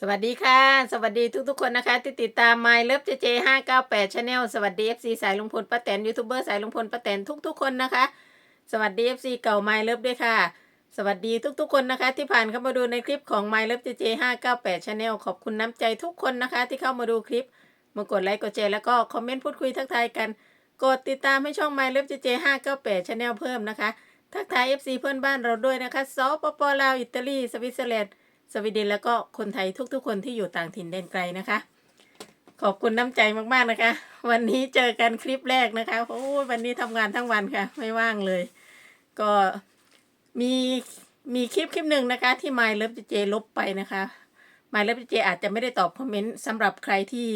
สวัสดีค่ะ สวัสดีทุกๆคนนะคะ ที่ติดตาม My Love JJ 598 Channel สวัสดี FC สายลุงพลป้าแตนยูทูบเบอร์สายลุงพลป้าแตนทุกๆคนนะคะ สวัสดี FC เก่า My Love ด้วยค่ะ สวัสดีทุกๆคนนะคะ ที่ผ่านเข้ามาดูในคลิปของ My Love JJ 598 Channel ขอบคุณน้ำใจทุกคนนะคะ ที่เข้ามาดูคลิปมากดไลค์กดแชร์แล้วก็คอมเมนต์พูดคุยทักทายกัน กดติดตามให้ช่อง My Love JJ 598 Channel เพิ่มนะคะ ทักทาย FC เพื่อนบ้านเราด้วยนะคะสปปลาวอิตาลีสวิตเซอร์แลนด์ สวีเดนแล้วก็คนไทยทุกๆ คนที่อยู่ต่างถิ่นแดนไกลนะคะ ขอบคุณน้ำใจมากๆนะคะ วันนี้เจอกันคลิปแรกนะคะโอ้วันนี้ทำงานทั้งวันค่ะ ไม่ว่างเลย ก็มีมีคลิปคลิปหนึ่งนะคะ ที่ My Love JJ ลบไปนะคะ My Love JJ อาจจะไม่ได้ตอบคอมเมนต์สำหรับใครที่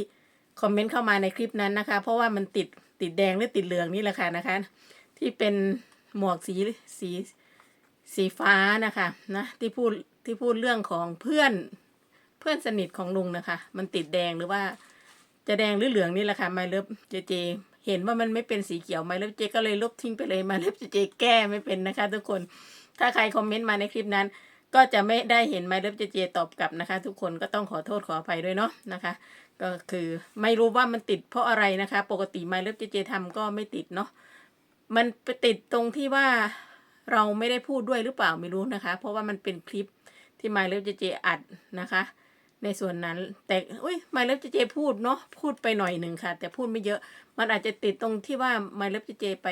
คอมเมนต์เข้ามาในคลิปนั้นนะคะ เพราะว่ามันติดติดแดงหรือติดเหลืองนี่แหละค่ะนะคะ ที่เป็นหมวกสีสีสีฟ้านะคะนะที่พูด ที่พูดเรื่องของเพื่อนเพื่อนสนิทของลุงนะคะ มันติดแดงหรือว่าจะแดงหรือเหลืองนี่แหละค่ะไมเลิฟเจเจ เห็นว่ามันไม่เป็นสีเขียวไมเลิฟเจก็เลยลบทิ้งไปเลยไมเลิฟเจเจแก้ไม่เป็นนะคะ ทุกคนถ้าใครคอมเมนต์มาในคลิปนั้น ก็จะไม่ได้เห็นไมเลิฟเจเจตอบกลับนะคะ ทุกคนก็ต้องขอโทษขออภัยด้วยเนาะนะคะ ก็คือไม่รู้ว่ามันติดเพราะอะไรนะคะ ปกติไมเลิฟเจเจทำก็ไม่ติดเนาะมันไปติดตรงที่ว่าเราไม่ได้พูดด้วยหรือเปล่าไม่รู้นะคะ เพราะว่ามันเป็นคลิป ที่ My Love JJ อัดนะคะ ในส่วนนั้น แต่อุ้ย My Love JJ พูดเนาะพูดไปหน่อยหนึ่งค่ะ แต่พูดไม่เยอะ มันอาจจะติดตรงที่ว่า My Love JJ ไป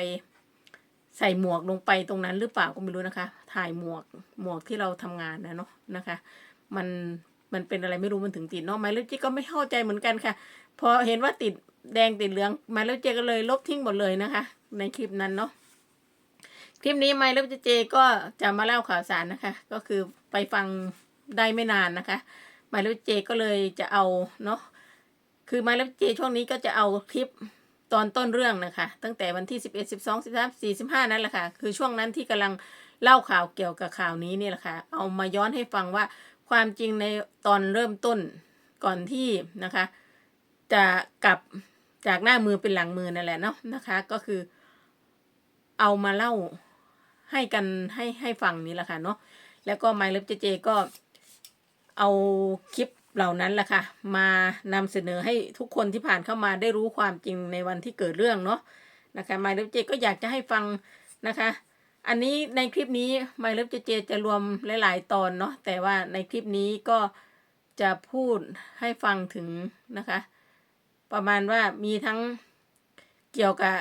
ใส่หมวกลงไปตรงนั้นหรือเปล่าก็ไม่รู้นะคะ ถ่ายหมวกหมวกที่เราทำงานนะเนาะนะคะ มันมันเป็นอะไรไม่รู้มันถึงติดเนาะ My Love JJ ก็ไม่เข้าใจเหมือนกันค่ะ พอเห็นว่าติดแดงติดเหลือง My Love JJ ก็เลยลบทิ้งหมดเลยนะคะ ในคลิปนั้นเนาะ คลิปนี้ไมล์เลิฟเจก็จะมาเล่าข่าวสารนะคะ ก็คือไปฟังได้ไม่นานนะคะไมล์เลิฟเจก็เลยจะเอาเนาะคือไมล์เลิฟเจช่วงนี้ก็จะเอาคลิปตอนต้นเรื่องนะคะ ตั้งแต่วันที่สิบเอ็ดสิบสองสิบสามสี่สิบห้านั่นแหละค่ะ คือช่วงนั้นที่กำลังเล่าข่าวเกี่ยวกับข่าวนี้นี่แหละค่ะ เอามาย้อนให้ฟังว่าความจริงในตอนเริ่มต้นก่อนที่นะคะ จะกลับจากหน้ามือเป็นหลังมือนั่นแหละเนาะนะคะ ก็คือเอามาเล่า ให้กันให้ให้ฟังนี่แหละค่ะเนาะแล้วก็ My Love JJ ก็เอาคลิปเหล่านั้นแหละค่ะ มานำเสนอให้ทุกคนที่ผ่านเข้ามาได้รู้ความจริงในวันที่เกิดเรื่องเนาะนะคะ My Love JJ ก็อยากจะให้ฟังนะคะ อันนี้ในคลิปนี้ My Love JJ จะรวมหลาย ๆ ตอนเนาะแต่ว่าในคลิปนี้ก็จะพูดให้ฟังถึงนะคะ ประมาณว่ามีทั้งเกี่ยวกับ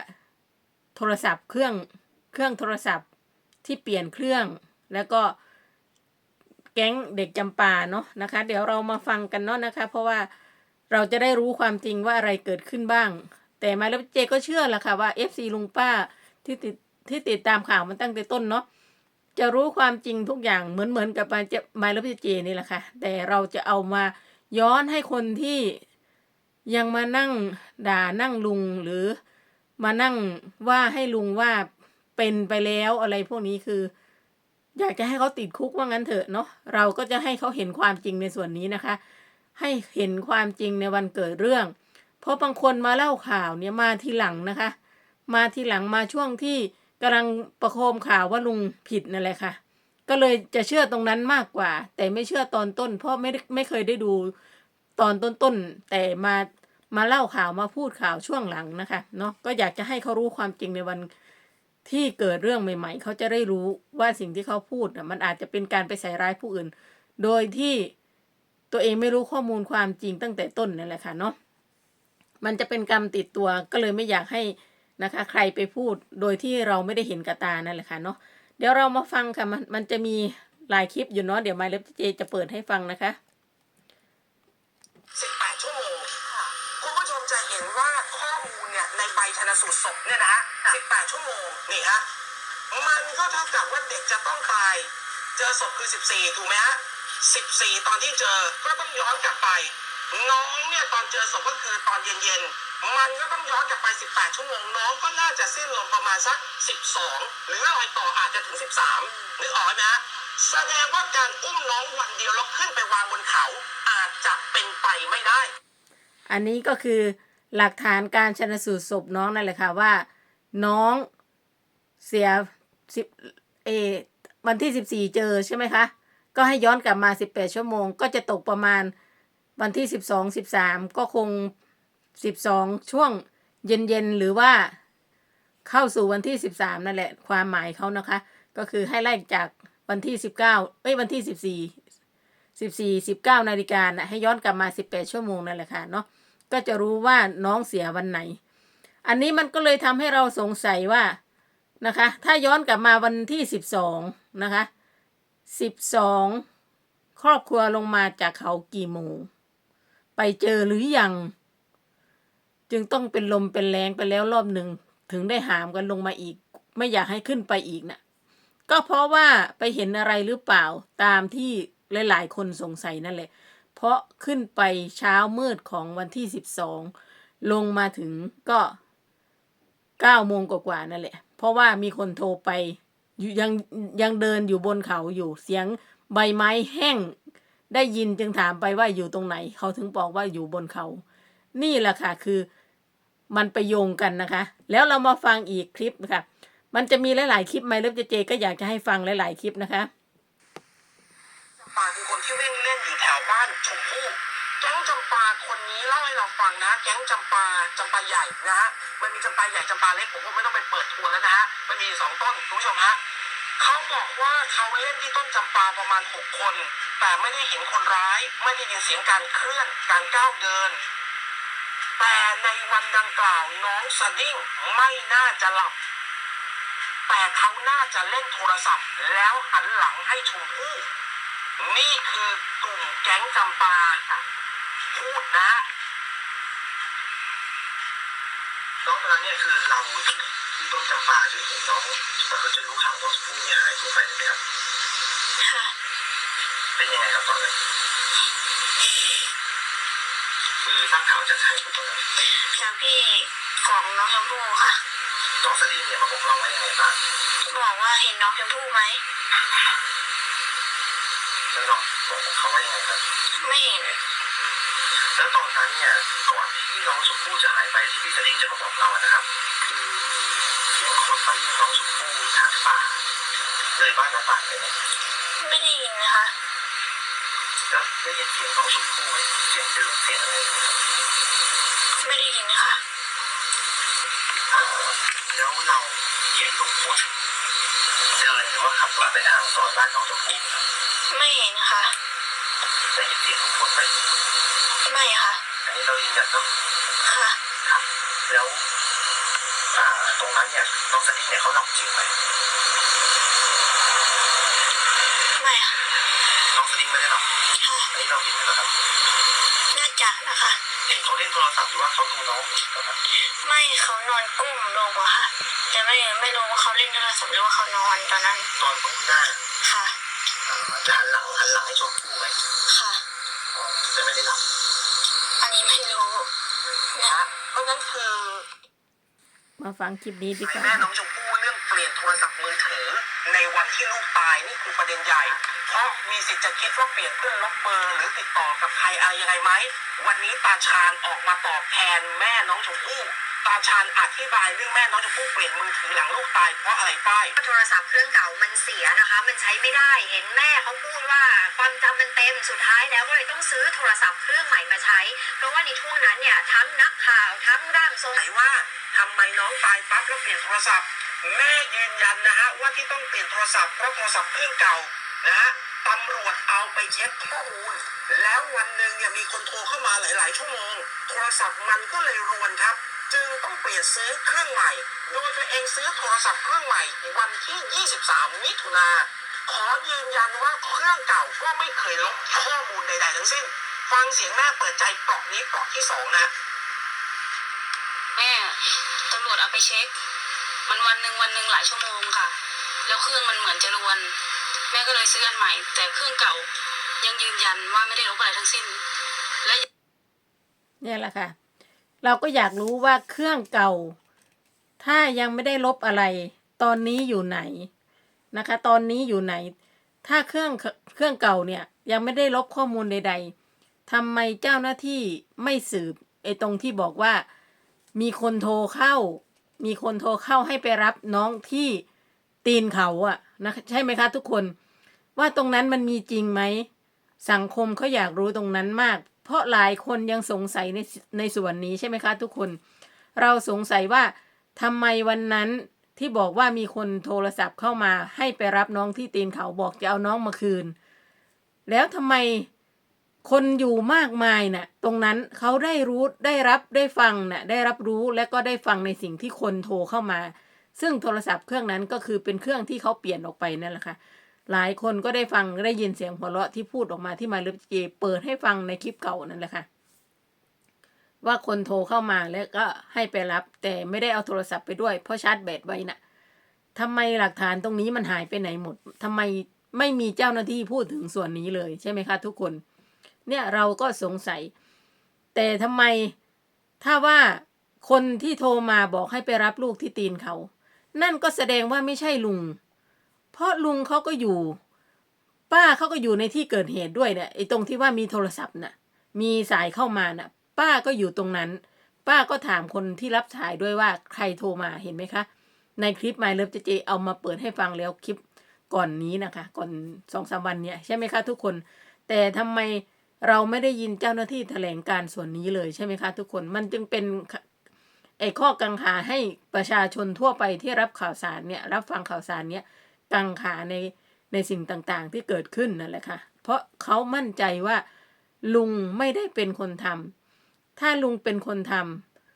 โทรศัพท์เครื่องเครื่องโทรศัพท์ ที่เปลี่ยนเครื่อง แล้วก็แก๊งเด็กจำปาเนาะนะคะ เดี๋ยวเรามาฟังกันเนาะนะคะ เพราะว่าเราจะได้รู้ความจริงว่าอะไรเกิดขึ้นบ้าง แต่มาแล้วเจก็เชื่อละค่ะว่า FC ลุงป้าที่ติดที่ติดตามข่าวมันตั้งแต่ต้นเนาะจะรู้ความจริงทุกอย่างเหมือนเหมือนกับมาเจมาแล้วเจนี่แหละค่ะ แต่เราจะเอามาย้อนให้คนที่ยังมานั่งด่านั่งลุงหรือมานั่งว่าให้ลุงว่า เป็นไปแล้วอะไรพวกนี้คือ อยากจะให้เขาติดคุกว่างั้นเถอะเนาะเราก็จะให้เขาเห็นความจริงในส่วนนี้นะคะ ให้เห็นความจริงในวันเกิดเรื่อง เพราะบางคนมาเล่าข่าวเนี่ยมาทีหลังนะคะ มาทีหลังมาช่วงที่กำลังประโคมข่าวว่าลุงผิดนั่นแหละค่ะ ก็เลยจะเชื่อตรงนั้นมากกว่า แต่ไม่เชื่อตอนต้น เพราะไม่ได้ไม่เคยได้ดูตอนต้นๆแต่มามาเล่าข่าวมาพูดข่าวช่วงหลังนะคะเนาะก็อยากจะให้เขารู้ความจริงในวัน ที่เกิดเรื่องใหม่ ๆ เขาจะได้รู้ว่าสิ่งที่เขาพูดน่ะมันอาจจะเป็นการไปใส่ร้ายผู้อื่น โดยที่ตัวเองไม่รู้ข้อมูลความจริงตั้งแต่ต้นนั่นแหละค่ะเนาะมันจะเป็นกรรมติดตัวก็เลยไม่อยากให้นะคะ ใครไปพูดโดยที่เราไม่ได้เห็นกับตานั่นแหละค่ะเนาะเดี๋ยวเรามาฟังค่ะมันมันจะมีหลายคลิปอยู่เนาะเดี๋ยวไมาเล็บเจจะเปิดให้ฟังนะคะ18ชั่วโมงคุณผู้ชมจะเห็นว่าข้อมูลเนี่ยในใบชนสูตรศพเนี่ยนะ 18 ชั่วโมงนี่ฮะมันก็เท่ากับว่าเด็กจะต้องตาย เจอศพคือ 14 ถูกไหมฮะ 14 ตอนที่เจอก็ต้องย้อนกลับไป น้องเนี่ยตอนเจอศพก็คือตอนเย็นๆ มันก็ต้องย้อนกลับไป 18 ชั่วโมง น้องก็น่าจะสิ้นลมประมาณสัก 12 หรือรอยต่ออาจจะถึง 13 นึกออกไหมฮะแสดงว่าการอุ้มน้องวันเดียวแล้วขึ้นไปวางบนเขาอาจจะเป็นไปไม่ได้ อันนี้ก็คือหลักฐานการชนสูตรศพน้องนั่นแหละค่ะว่า น้องเสียสิบเอวันที่สิบสี่เจอใช่ไหมคะ ก็ให้ย้อนกลับมาสิบแปดชั่วโมง ก็จะตกประมาณวันที่สิบสองสิบสามก็คงสิบสองช่วงเย็นๆหรือว่าเข้าสู่วันที่สิบสามนั่นแหละ ความหมายเขานะคะ ก็คือให้ไล่จากวันที่สิบเก้าเอ้ยวันที่สิบสี่สิบสี่สิบเก้านาฬิกานะให้ย้อนกลับมาสิบแปดชั่วโมงนั่นแหละค่ะเนาะก็จะรู้ว่าน้องเสียวันไหน อันนี้มันก็เลยทำให้เราสงสัยว่านะคะ ถ้าย้อนกลับมาวันที่สิบสองนะคะสิบสองครอบครัวลงมาจากเขากี่โมง ไปเจอหรือยัง จึงต้องเป็นลมเป็นแรงไปแล้วรอบหนึ่งถึงได้หามกันลงมาอีก ไม่อยากให้ขึ้นไปอีกนะก็เพราะว่าไปเห็นอะไรหรือเปล่าตามที่หลาย ๆ คนสงสัยนั่นแหละ เพราะขึ้นไปเช้ามืดของวันที่สิบสองลงมาถึงก็ เก้าโมงกว่าๆนั่นแหละ เพราะว่ามีคนโทรไปยังยังเดินอยู่บนเขาอยู่เสียงใบไม้แห้ง ได้ยินจึงถามไปว่าอยู่ตรงไหน เขาถึงบอกว่าอยู่บนเขา นี่แหละค่ะคือมันไปโยงกันนะคะ แล้วเรามาฟังอีกคลิปนะคะมันจะมีหลาย ๆ คลิปไหมเลิฟเจเจก็อยากจะให้ฟังหลาย ๆ คลิปนะคะ จำปาคือคนที่วิ่งเล่นอยู่แถวบ้านชมพู่แก๊งจำปาคนนี้เล่าให้เราฟังนะ แก๊งจำปาจำปาใหญ่นะฮะมันมีจำปาใหญ่จำปาเล็กผมคงไม่ต้องไปเปิดทัวร์แล้วนะฮะมันมีสองต้นคุณผู้ชมฮะเขาบอกว่าเขาเล่นที่ต้นจำปาประมาณหกคน แต่ไม่ได้เห็นคนร้าย ไม่ได้ยินเสียงการเคลื่อนการก้าวเดิน แต่ในวันดังกล่าวน้องสดิ้งไม่น่าจะหลับ แต่เขาน่าจะเล่นโทรศัพท์ แล้วหันหลังให้ชมพู่นี่คือกลุ่มแก๊งจำปาพูดนะ น้องคนนั้นเนี่ยคือเราที่ต้นจำปาจนเห็นน้องมันก็จะรู้ข่าวน้องชมพู่เนี่ยหายตัวไปใช่ไหมครับค่ะเป็นยังไงครับตอนนั้นคือทราบข่าวจากใครครับตอนนั้นจากพี่ของน้องชมพู่ค่ะ น้องสดิ้งเนี่ยมาบอกเราว่ายังไงบ้างบอกว่าเห็นน้องชมพู่ไหมแล้วน้องบอกเขาว่ายังไงครับ ไม่เห็น แล้วตอนนั้นเนี่ยก่อนที่น้องชมพู่จะหายไปที่พี่สดิ้งจะมาบอกเราอะนะครับ คือเสียงคนมาเรียกน้องชมพู่ทางป่าเลยบ้านน้าป่าเลยนะไม่ได้ยินนะคะแล้วได้ยินเสียงน้องชมพู่ไหมเสียงเดินเสียงอะไรนะครับไม่ได้ยินค่ะอ่าแล้วเราเห็นลุงพลเดินหรือว่าขับรถไปทางซอยบ้านน้องชมพู่ไหมครับไม่เห็นค่ะได้ยินเสียงลุงพลไหม ไม่ค่ะ อันนี้เรายืนยันเนาะค่ะ ครับแล้วอ่าตรงนั้นเนี่ยน้องสดิ้งเนี่ยเขาหลับจริงไหมไม่ค่ะน้องสดิ้งไม่ได้หลับค่ะอันนี้เราเห็นเลยเหรอครับน่าจะนะคะ เห็นเขาเล่นโทรศัพท์หรือว่าเขาดูน้องอยู่ตอนนั้นไม่เขานอนก้มลงอะค่ะ แต่ไม่ไม่รู้ว่าเขาเล่นโทรศัพท์หรือว่าเขานอนตอนนั้นนอนก้มหน้าค่ะอ่าจะหันหลังหันหลังให้ชมพู่ไหมค่ะ อ๋อแต่ไม่ได้หลับอันนี้ไม่รู้ นะฮะเพราะงั้นคือมาฟังคลิปนี้ดีกว่าแม่น้องชมพู่เรื่องเปลี่ยนโทรศัพท์มือถือ ในวันที่ลูกตายนี่คือประเด็นใหญ่ เพราะมีสิทธิ์จะคิดว่าเปลี่ยนเพื่อลบเบอร์ หรือติดต่อกับใครอะไรยังไงไหม วันนี้ตาชาญออกมาตอบแทนแม่น้องชมพู่ตาชาญอธิบายเรื่องแม่น้องชมพู่เปลี่ยนมือถือหลังลูกตายเพราะอะไรป้ายโทรศัพท์เครื่องเก่ามันเสียนะคะ มันใช้ไม่ได้ เห็นแม่เขาพูดว่าความจำมันเต็ม สุดท้ายแล้วก็เลยต้องซื้อโทรศัพท์เครื่องใหม่มาใช้ เพราะว่าในช่วงนั้นเนี่ยทั้งนักข่าว ทั้งร่างทรงไหนว่าทำไมน้องตายปั๊บแล้วเปลี่ยนโทรศัพท์ แม่ยืนยันนะฮะว่าที่ต้องเปลี่ยนโทรศัพท์เพราะโทรศัพท์เครื่องเก่านะฮะตำรวจเอาไปเช็คข้อมูล แล้ววันหนึ่งเนี่ยมีคนโทรเข้ามาหลาย ๆ ชั่วโมง โทรศัพท์มันก็เลยรวนครับ จึงต้องเปลี่ยนซื้อเครื่องใหม่ โดยตัวเองซื้อโทรศัพท์เครื่องใหม่วันที่ 23 มิถุนาขอยืนยันว่าเครื่องเก่าก็ไม่เคยลบข้อมูลใด ๆ ทั้งสิ้น ฟังเสียงแม่เปิดใจเปลอกนี้เปลอกที่สองนะ แม่ตำรวจเอาไปเช็ค มันวันหนึ่งวันหนึ่งหลายชั่วโมงค่ะ แล้วเครื่องมันเหมือนจะรวน แม่ก็เลยซื้ออันใหม่ แต่เครื่องเก่ายังยืนยันว่าไม่ได้ลบอะไรทั้งสิ้น และเนี่ยแหละค่ะ เราก็อยากรู้ว่าเครื่องเก่า ถ้ายังไม่ได้ลบอะไร ตอนนี้อยู่ไหนนะคะ ตอนนี้อยู่ไหน ถ้าเครื่องเครื่องเก่าเนี่ยยังไม่ได้ลบข้อมูลใด ๆทำไมเจ้าหน้าที่ไม่สืบไอ้ตรงที่บอกว่า มีคนโทรเข้า มีคนโทรเข้าให้ไปรับน้องที่ตีนเขาอะนะใช่ไหมคะ ทุกคน ว่าตรงนั้นมันมีจริงไหม สังคมเขาอยากรู้ตรงนั้นมาก เพราะหลายคนยังสงสัยในในส่วนนี้ใช่ไหมคะ ทุกคน เราสงสัยว่าทำไมวันนั้นที่บอกว่ามีคนโทรศัพท์เข้ามาให้ไปรับน้องที่ตีนเขาบอกจะเอาน้องมาคืน แล้วทำไม คนอยู่มากมายน่ะ ตรงนั้นเขาได้รู้ได้รับได้ฟังน่ะ ได้รับรู้และก็ได้ฟังในสิ่งที่คนโทรเข้ามา ซึ่งโทรศัพท์เครื่องนั้นก็คือเป็นเครื่องที่เขาเปลี่ยนออกไปนั่นแหละค่ะหลายคนก็ได้ฟังได้ยินเสียงหัวเราะที่พูดออกมาที่มาเลเจเปิดให้ฟังในคลิปเก่านั่นแหละค่ะว่าคนโทรเข้ามาแล้วก็ให้ไปรับ แต่ไม่ได้เอาโทรศัพท์ไปด้วย เพราะชาร์จแบตไว้น่ะทำไมหลักฐานตรงนี้มันหายไปไหนหมดทำไมไม่มีเจ้าหน้าที่พูดถึงส่วนนี้เลยใช่ไหมคะ ทุกคน เนี่ยเราก็สงสัย แต่ทำไมถ้าว่าคนที่โทรมาบอกให้ไปรับลูกที่ตีนเขา นั่นก็แสดงว่าไม่ใช่ลุง เพราะลุงเขาก็อยู่ ป้าเขาก็อยู่ในที่เกิดเหตุด้วยเนี่ยไอ้ตรงที่ว่ามีโทรศัพท์น่ะ มีสายเข้ามาน่ะ ป้าก็อยู่ตรงนั้น ป้าก็ถามคนที่รับสายด้วยว่าใครโทรมาเห็นไหมคะ ในคลิป My Love เจเจเอามาเปิดให้ฟังแล้วคลิปก่อนนี้นะคะ ก่อนสองสามวันเนี่ยใช่ไหมคะทุกคน แต่ทำไม เราไม่ได้ยินเจ้าหน้าที่แถลงการส่วนนี้เลยใช่ไหมคะ ทุกคนมันจึงเป็นไอ้ข้อกังขาให้ประชาชนทั่วไปที่รับข่าวสารเนี่ยรับฟังข่าวสารเนี่ยกังขาในในสิ่งต่างๆ ที่เกิดขึ้นนั่นแหละค่ะ เพราะเขามั่นใจว่าลุงไม่ได้เป็นคนทำถ้าลุงเป็นคนท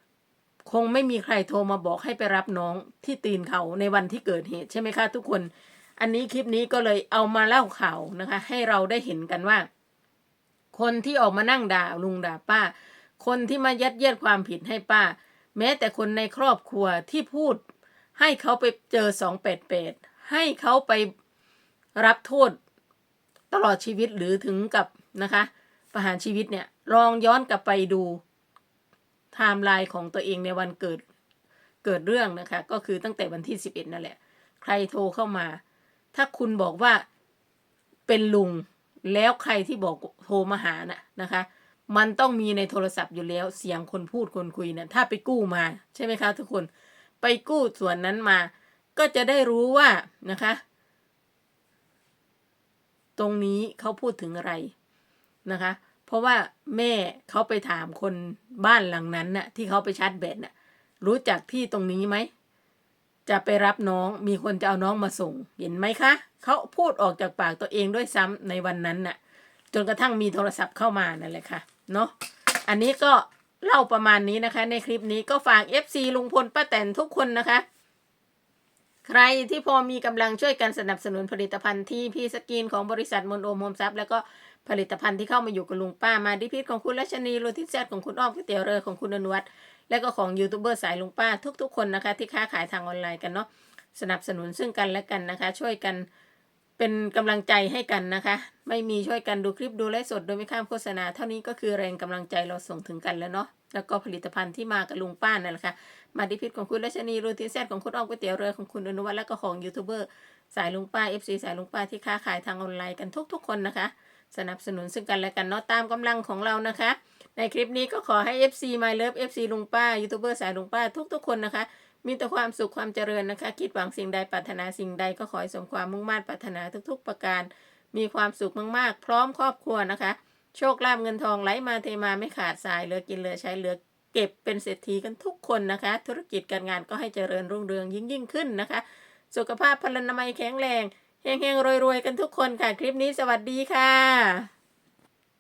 ำคงไม่มีใครโทรมาบอกให้ไปรับน้องที่ตีนเขาในวันที่เกิดเหตุใช่ไหมคะ ทุกคน อันนี้คลิปนี้ก็เลยเอามาเล่าข่าวนะคะ ให้เราได้เห็นกันว่า คนที่ออกมานั่งด่าลุงด่าป้า คนที่มายัดเยียดความผิดให้ป้า แม้แต่คนในครอบครัวที่พูด ให้เขาไปเจอสองเป็ดเป็ดให้เขาไปรับโทษตลอดชีวิตหรือถึงกับนะคะ ประหารชีวิตเนี่ยลองย้อนกลับไปดูไทม์ไลน์ของตัวเองในวันเกิดเกิดเรื่องนะคะ ก็คือตั้งแต่วันที่สิบเอ็ดนั่นแหละ ใครโทรเข้ามา ถ้าคุณบอกว่าเป็นลุง แล้วใครที่บอกโทรมาหาน่ะนะคะ มันต้องมีในโทรศัพท์อยู่แล้วเสียงคนพูดคนคุยเนี่ยถ้าไปกู้มา ใช่ไหมคะทุกคนไปกู้ส่วนนั้นมา ก็จะได้รู้ว่านะคะ ตรงนี้เขาพูดถึงอะไรนะคะ เพราะว่าแม่เขาไปถามคนบ้านหลังนั้นน่ะที่เขาไปชาร์จแบตน่ะรู้จักที่ตรงนี้ไหม จะไปรับน้องมีคนจะเอาน้องมาส่ง เห็นไหมคะเขาพูดออกจากปากตัวเองด้วยซ้ำในวันนั้นน่ะ จนกระทั่งมีโทรศัพท์เข้ามานั่นแหละค่ะเนาะอันนี้ก็เล่าประมาณนี้นะคะ ในคลิปนี้ก็ฝาก FC ลุงพลป้าแตนทุกคนนะคะ ใครที่พอมีกำลังช่วยกันสนับสนุนผลิตภัณฑ์ที่พี่สกินของบริษัทมนโอมโฮมซับแล้วก็ผลิตภัณฑ์ที่เข้ามาอยู่กับลุงป้ามาดิพิษของคุณรัชนีโรติแซดของคุณอ้อมก๋วยเตี๋ยวเรือของคุณอนุวัฒน์ และก็ของยูทูบเบอร์สายลุงป้าทุกๆ คนนะคะ ที่ค้าขายทางออนไลน์กันเนาะสนับสนุนซึ่งกันและกันนะคะ ช่วยกันเป็นกำลังใจให้กันนะคะ ไม่มีช่วยกันดูคลิปดูไลฟ์สดโดยไม่ข้ามโฆษณา เท่านี้ก็คือแรงกำลังใจเราส่งถึงกันแล้วเนาะแล้วก็ผลิตภัณฑ์ที่มากับลุงป้านั่นแหละค่ะมาดิพิษของคุณรัชนีรูทีนแซดของคุณอ้อมก๋วยเตี๋ยวเรือของคุณอนุวัฒน์และก็ของยูทูบเบอร์สายลุงป้า FC สายลุงป้าที่ค้าขายทางออนไลน์กันทุกๆ คนนะคะ สนับสนุนซึ่งกันและกันเนาะตามกำลังของเรานะคะ ในคลิปนี้ก็ขอให้ FC My Love FC ลุงป้ายูทูบเบอร์สายลุงป้าทุกๆคนนะคะ มีแต่ความสุขความเจริญนะคะ คิดหวังสิ่งใดปรารถนาสิ่งใดก็ขอให้สมความมุ่งมั่นปรารถนาทุกๆ ประการ มีความสุขมากๆ พร้อมครอบครัวนะคะ โชคลาภเงินทองไหลมาเทมาไม่ขาดสายเหลือกินเหลือใช้เหลือเก็บเป็นเศรษฐีกันทุกคนนะคะ ธุรกิจการงานก็ให้เจริญรุ่งเรืองยิ่งยิ่งขึ้นนะคะ สุขภาพพลานามัยแข็งแรงเฮงๆรวยๆกันทุกคนค่ะ คลิปนี้สวัสดีค่ะ